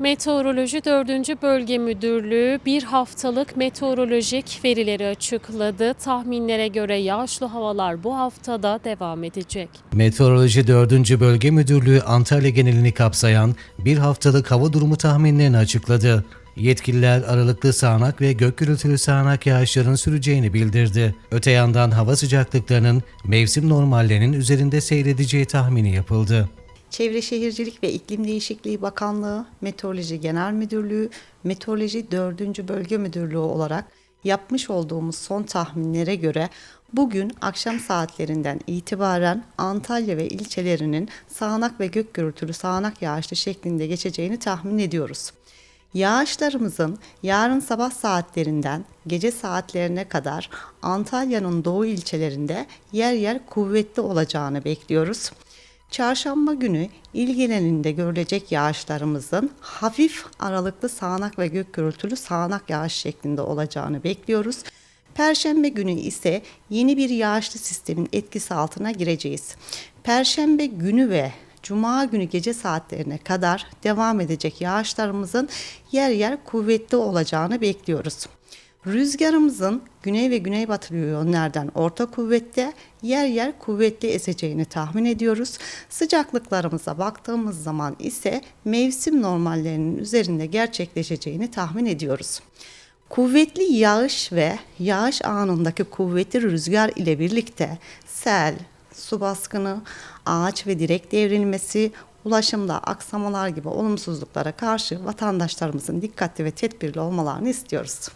Meteoroloji 4. Bölge Müdürlüğü bir haftalık meteorolojik verileri açıkladı. Tahminlere göre yağışlı havalar bu haftada devam edecek. Meteoroloji 4. Bölge Müdürlüğü Antalya genelini kapsayan bir haftalık hava durumu tahminlerini açıkladı. Yetkililer aralıklı sağanak ve gök gürültülü sağanak yağışların süreceğini bildirdi. Öte yandan hava sıcaklıklarının mevsim normallerinin üzerinde seyredeceği tahmini yapıldı. Çevre Şehircilik ve İklim Değişikliği Bakanlığı, Meteoroloji Genel Müdürlüğü, Meteoroloji 4. Bölge Müdürlüğü olarak yapmış olduğumuz son tahminlere göre bugün akşam saatlerinden itibaren Antalya ve ilçelerinin sağanak ve gök gürültülü sağanak yağışlı şeklinde geçeceğini tahmin ediyoruz. Yağışlarımızın yarın sabah saatlerinden gece saatlerine kadar Antalya'nın doğu ilçelerinde yer yer kuvvetli olacağını bekliyoruz. Çarşamba günü il genelinde görülecek yağışlarımızın hafif aralıklı sağanak ve gök gürültülü sağanak yağış şeklinde olacağını bekliyoruz. Perşembe günü ise yeni bir yağışlı sistemin etkisi altına gireceğiz. Perşembe günü ve Cuma günü gece saatlerine kadar devam edecek yağışlarımızın yer yer kuvvetli olacağını bekliyoruz. Rüzgarımızın güney ve güneybatı yönlerden orta kuvvette, yer yer kuvvetli eseceğini tahmin ediyoruz. Sıcaklıklarımıza baktığımız zaman ise mevsim normallerinin üzerinde gerçekleşeceğini tahmin ediyoruz. Kuvvetli yağış ve yağış anındaki kuvvetli rüzgar ile birlikte sel, su baskını, ağaç ve direk devrilmesi, ulaşımda aksamalar gibi olumsuzluklara karşı vatandaşlarımızın dikkatli ve tedbirli olmalarını istiyoruz.